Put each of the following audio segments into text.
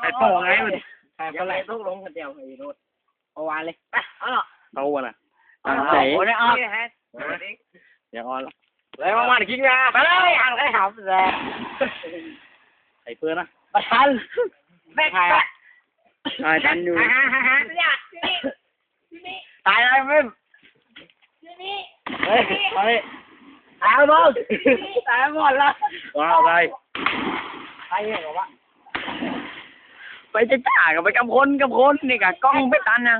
ไอ้โป้ไงมันอย่าไปทุกลงคนเดียวไอ้รถเอาวานเลยไปเอาเนาะเอาวะน่ะเอาใส่โอ้ยเอาอย่าออนละเลยมามากินงาไปเลยอ่านใครหำแซ่ใส่เพื่อนนะประทันแม่ใครอะอ่าทันอยู่ตายแล้วมึงเฮ้ยเฮ้ยตายบ้างตายหมดแล้วว้าวอะไรตายเหรอวะ ไปจะจ่ากับไปกับคนกับคนนี่กะกล้องไปตันนะ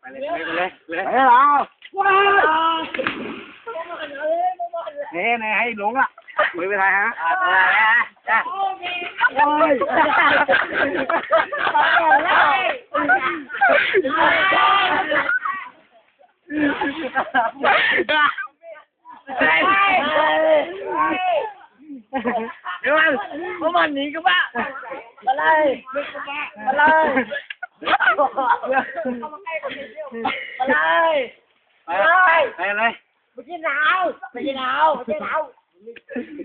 ไปเลยไปเลยไปเลยไปแล้วว้าวเฮ้ยนายให้หลงอะไม่เป็นไรฮะอ่าจ้าโอ้ยเดี๋ยวมันพวกมันหนีกันบ้ามาเลยมาเลยมาเลยไปเลยไป เลยไม่ใช่หนาวไม่ใช่หนาวไม่ใช่หนาว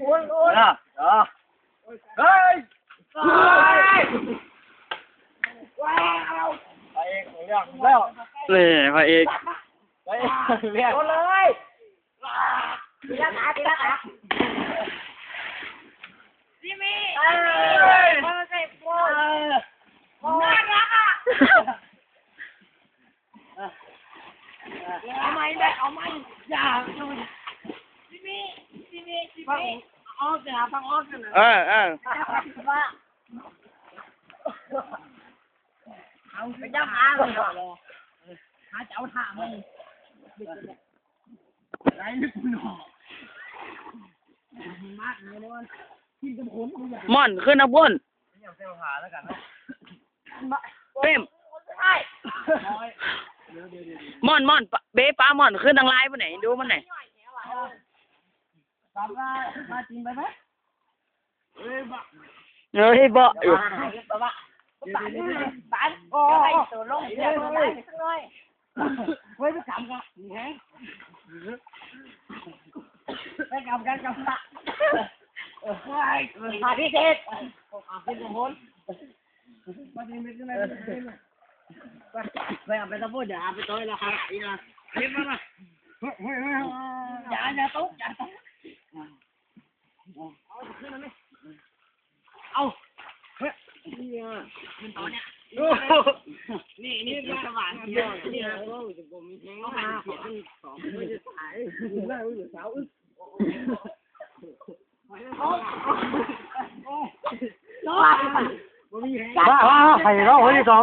อุ่นอุ่นเออเออเฮ้ยว้าวไป เองเรื่องแล้วนี่พระเอกไปเรียกโดนเลยตีละขาตีละขาจิมี่เอ้ยมาใส่โป้น่ารักอะเอาไหมได้เอาไหมอย่าจิมี่จิมี่จิมี่ออกจะหาฟังออกกันนะเออเออว่าเอาไปย่ำหาเลยหาเจ้าถ่ามึงไรนี่คุณหนอมากเลยนะ กินกับขนกูอยากม่อนขึ้นนะพ่นเซลหาแล้วกันนะเป้มใช่ม่อนม่อนปะเบ๊ป้าม่อนขึ้นทางไลน์ปะไหนดูมันไหนอยตามมามาจริงไปไหมเฮ้ยบ่อยู่บ้าบ้าบ้านโอ้ยตัวลงเดี๋ยวได้สักหน่อยเฮ้ยไปกำกันนี่ไงไปกำกันกำละ หาพิเศษหาพิเศษคนมาดีไม่ใช่ไหมไปเอาไปตะพูดอย่าไปต่อยละครับอีนะเห็นมั้ยอย่าอย่าตุ๊กอย่าตุ๊กเอาขึ้นมาไหมเอาเฮ้ยนี่มันตอนเนี้ยนี่นี่สว่านเดียวนี่นะโอ้ยผมมีแห้งมาเขียนสองไม่ได้ถ่ายไม่ได้สาวอึ น้อยบ้าบ้าใครเราคนที่สอง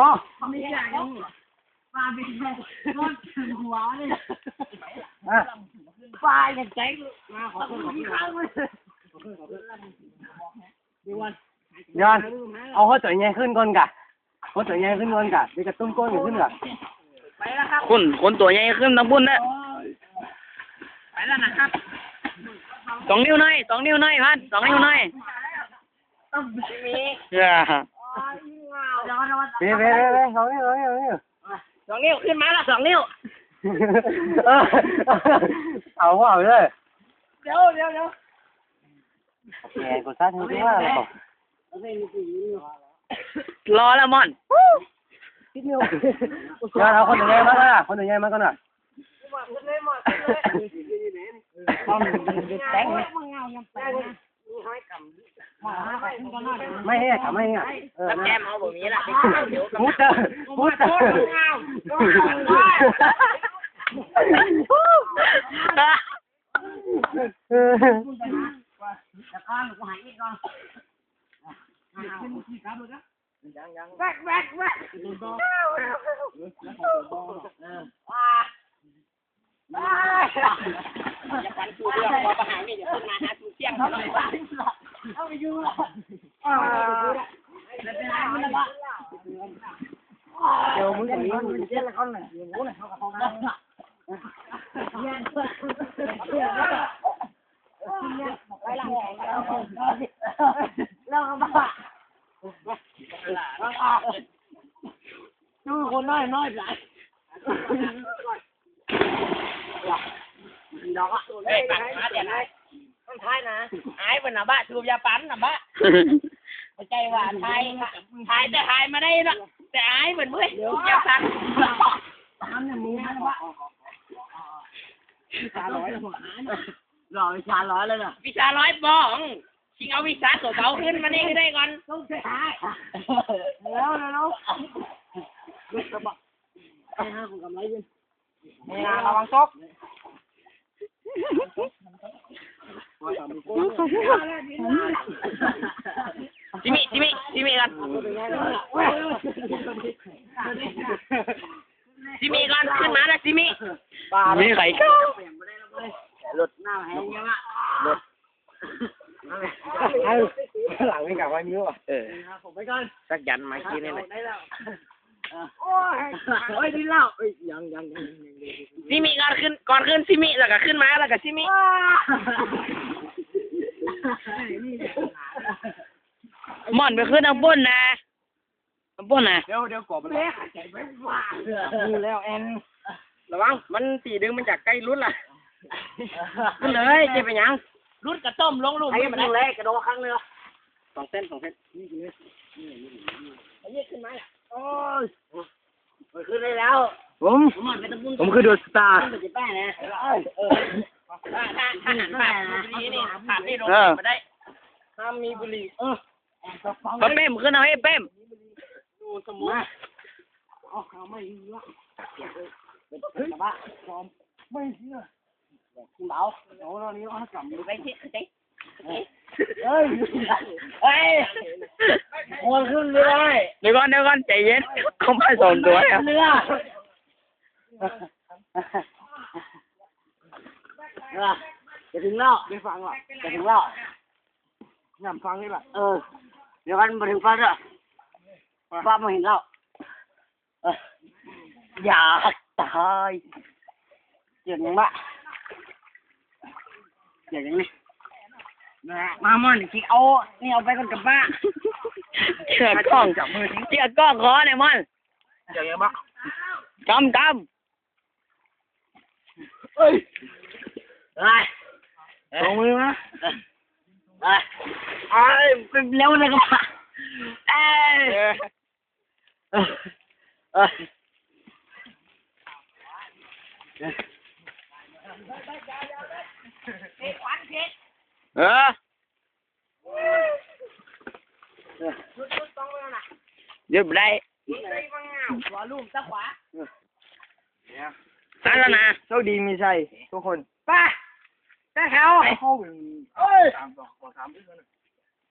ไม่ได้ยังปลาเป็นแค่ก้อนถึงหัวเลยปลาอย่างใจมาขอคนที่ข้างเลยยันเอาหัวใจใหญ่ขึ้นก่อนกะหัวใจใหญ่ขึ้นก่อนกะเดี๋ยวจะตุ้มก้นขึ้นกะไปแล้วครับคนคนตัวใหญ่ขึ้นทางพุ่นนะไปแล้วนะครับ สองนิ้วหน่อยสองนิ้วหน่อยพันสองนิ้วหน่อยต้องมีอย่าย้อนวันเบ้เบ้เบ้เบ้เขาเนี่ยเขาเนี่ยเขาเนี่ยสองนิ้วขึ้นมาละสองนิ้วเอาว่าเอาเลยเดี๋ยวเดี๋ยวเดี๋ยวแหมกูซัดถึงว่าแล้วรอแล้วม่อนยันเอาคนใหญ่มาก่อนนะคนใหญ่มาก่อนนะแต่งมึงเอายังแต่ง ไม่ให้ขับไม่ให้เออแกมเอาแบบนี้ละพูดเจอพูดเจอจะก้อนกูหายอีกก่อนแวกแวกแวกว้า อย่าปันกูเรื่องพอประหารนี่เดี๋ยวขึ้นมาหากูเที่ยงเขาเลยเอาไปอยู่ละอ่าเป็นไรมันละเดี๋ยวมึงอย่างนี้มันเจ๊ละคนน่ะอยู่นู้นน่ะเขาเขากันเยี่ยเพื่อนเพื่อนไปหลังแล้วก็บ้าดูคนน้อยน้อยหลาย ดอกอะเฮ้ยปักมาเดี๋ยวนะต้องท้ายนะหายไปหน้าบ้าสูบยาปั้นหน้าบ้าเข้าใจว่าทายทายแต่ทายมาได้ละแต่อายเหมือนเว้ยอย่าฟังรอวิชาร้อยเลยน่ะวิชาร้อยบ้องชิงเอาวิชาตัวเบาขึ้นมานี่ให้ได้ก่อนแล้วแล้วนี่นะระวังซก จิมิจิมิจิมิกันจิมิกันขึ้นมาแล้วจิมิปลามีไข่ก้าหลุดหน้าแห้งยังอะหลุดหลังไม่กลับมานิ้วอะเออผมไปก่อนสักยันมากินนี่เลย โอ้ยโอ้ยดิเล้าเอ้ยยังยังยังยังจิมิก่อนขึ้นก่อนขึ้นจิมิแล้วก็ขึ้นมาแล้วก็จิมิม่อนไปขึ้นทางบนนะทางบนนะเดี๋ยวเดี๋ยวกบมันเลยนี่แล้วแอนระวังมันตีดึงมันจากใกล้รุ่นล่ะขึ้นเลยเจะไปยังรุดกระต้มลงลูกไอ้มันได้เลยกระโดดครั้งเลยสองเส้นสองเส้นไอ้ยี่ขึ้นมาโอ้ ยมันขึ้นได้แล้วผมมันเป็นตะบุญผมคือดูสตาร์มันจะแป้นะเออถ้าถ้าถ้าหันผ่านบุรีนี่ผ่านนี่ลงมาได้ห้ามมีบุหรี่เออป้าเป้มขึ้นเอาให้เป้มดูสมุนเอาขาไม่เยอะเป็นกระบะพร้อมไม่เชื่อคุณเบาโอ้ตอนนี้เขากลับไปที่ใจเฮ้ยเฮ้ยวนขึ้นไม่ได้ เดี๋ยวก่อนเดี๋ยวก่อนใจเย็นเขามาสองตัวแล้วเรือจะถึงแล้วไม่ฟังหรอกจะถึงแล้วงามฟังนี่แหละเออ เดี๋ยวกันมาถึงฟังแล้วฟ้ามาเห็นแล้วเอออยากตายเจ็บยังบะเจ็บยังนี่ มาม่อนที่เอานี่เอาไปกันกับบ้าเชือกกล้องเชือกกล้องขอหน่อยมันเจ็บยังบะกำกเอ้ยไปลงมือมาไปไอ้เป็นเร็วเลยกับเอ้ยเอ้ยำเออห ยุดได้หัวลูกตะขวาสั้นแล้วนะโชคดีมีชัยทุกคนไป้าต่แถวเข้าเอ้ย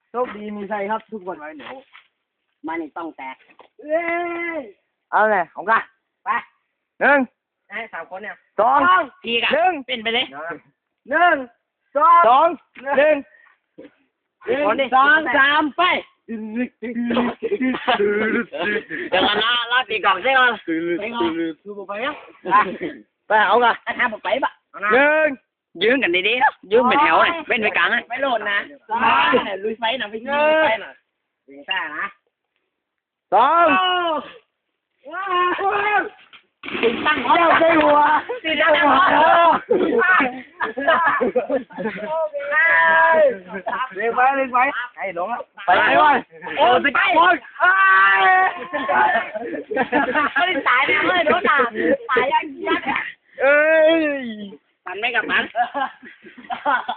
โชคดีมีชัยครับ ทุกคนไว้เดี๋ยวมันนี่ต้องแตกเอ้ยเอาเลยของกันไปหนึ่งไอ้สามคนเนี่ยสองทีกันหนึ่งเป็นไปเลยหนึ่งสองสองหนึ่งหนึ่งสองสามไป เดี๋ยวกันนะลาตีกล่องใช่ไหมไปก่อนดูไปยังไปเอากันถ้าทำผมไปปะหนึ่งยืนกันดีๆนะยืน เป็นแถวเลยเป็นไปกลางเลยไม่โหลดนะลุยไฟนะไปยิงไฟนะยิงซ่านะสองติดตั้งเจ้าใช่หัวติดตั้งหัวเลี้ยงไว้เลี้ยงไว้ให้หลงอะไปไหนวะโอ้ไปตายคนเอ้ยไม่ตายนะเฮ้ยโดนตาตายยังยักเอ้ยปันไม่กับปัน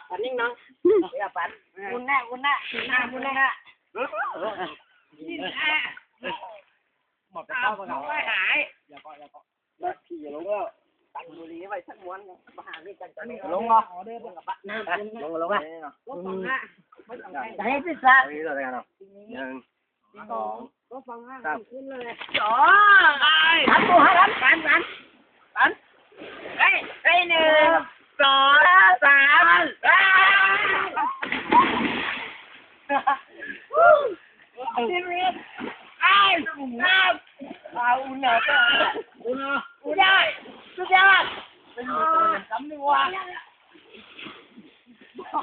ปันนิ่งน้องไม่กับปันมุนแน่มุนแน่หน้ามุนแน่นี่แน่หมดไปเข้าไปไม่หายขี่ลงก็ตันบุรีไว้สักม้วนมาหาด้วยกันจะไม่ลงเหรอน้ำลง ลงไปก็ฟังฮะไม่ต้องใจให้พิซตซ่ารงนี้เราจะกันเนาะหนึ่งสองก็ฟั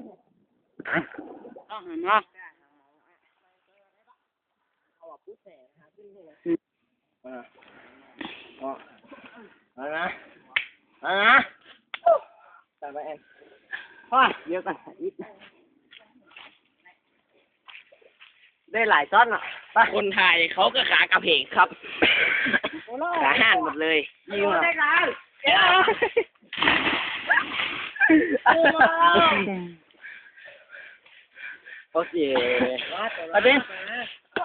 ง ตัวฮะทันทันทันทันเฮ้ยเฮ้ยหนึ่งสองสามชีวิตไอ้น้ำเอาอุ่นเหรออุ่นเหรออุ่นได้สุดยอดเป็นสำนึกว่านรอดูขึ้นรอเรื่องต้องเห็นเนาะเอานะเอานะแต่ไปเองพ่อเยอะกันอีกได้หลายต้นอะคนไทยเขาก็ขากระเพกครับขาห่านหมดเลยยิงอะโอเค ประเด็น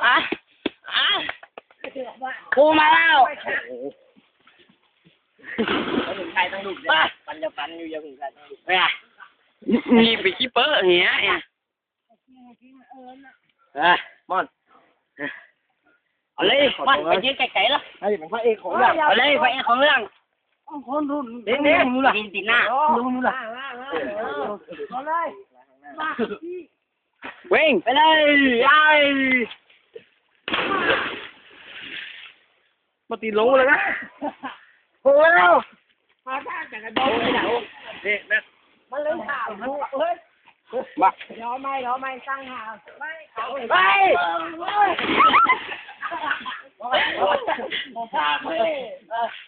อะอะกูมาแล้วคนไทยต้องดุปันจะปันอยู่ยังคนไทยต้องดุไปอะนี่ไปคิปเปอร์เหี้ยเนี่ยเออมอนเอาเลยมอนไปยืนไกลๆละให้เป็นพระเอกของเรื่องเอาเลยไปเองของเรื่องคนรุ่นเด็กเนี่ยรู้ละติดหน้ารู้รู้ละเว้งไปเลยไอ้มาตีลงเลยนะโอ้แล้วนี่นะมันเลยข่าวเฮ้ยมายอมไม่ยอมไม่ตั้งข่าวไม่เอาไป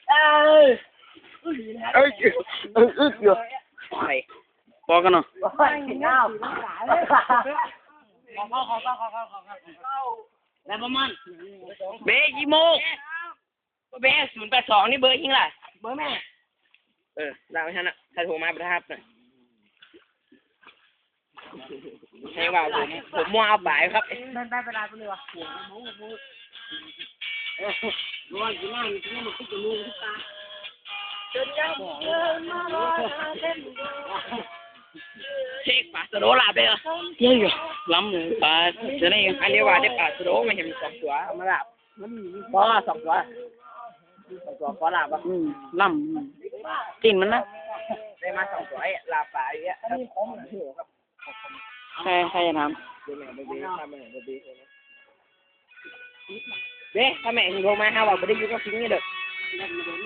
เออ เอ้ยเอ้ยเอ้ยเดี๋ยวไปบอกกันเนาะไม่เอาแล้วประมาณเบย์กี่โมงเบย์ศูนย์แปดสองนี่เบอร์ยิงล่ะเบอร์แม่ เออลาไปท่านอะถ้าโทรมาประทับหน่อยให้ว่าผมผมมัวเอาบ่ายครับเดินไปเวลาไปเลยวะร้อนกินน้ำกินน้ำมันติดจมูกติดตาเดินยังเดินมาลอยเต้นเช็คปลาสะโดลาไปเหรอเธอเต้น นี้ว่าได้ปลาสะโดไม่เห็นสองตัวเอามาลาบพอสองตัวสองตัวพอลาบอะล้ำกินมันนะได้มาสองตัวไอ้ลาบปลาอย่างเงี้ยใครใครจะทเดี๋ยวแม่ไปเบี้ยทำแม่ไปเบี้ยำเด้ถ้าแม่ถึงโทรมาหาว่าไม่ได้อยู่กับทิ้งนี่เด้อ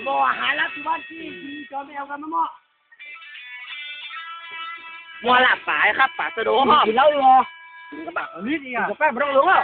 บ่หารับที่บ้านที่จอมเอากันมาหม้อ มัวลาบปลาครับปลาสะโดพ่อกินเหล้าอยู่เหรอกระบะนี่ดิอะกาแฟไม่ต้องรู้อะ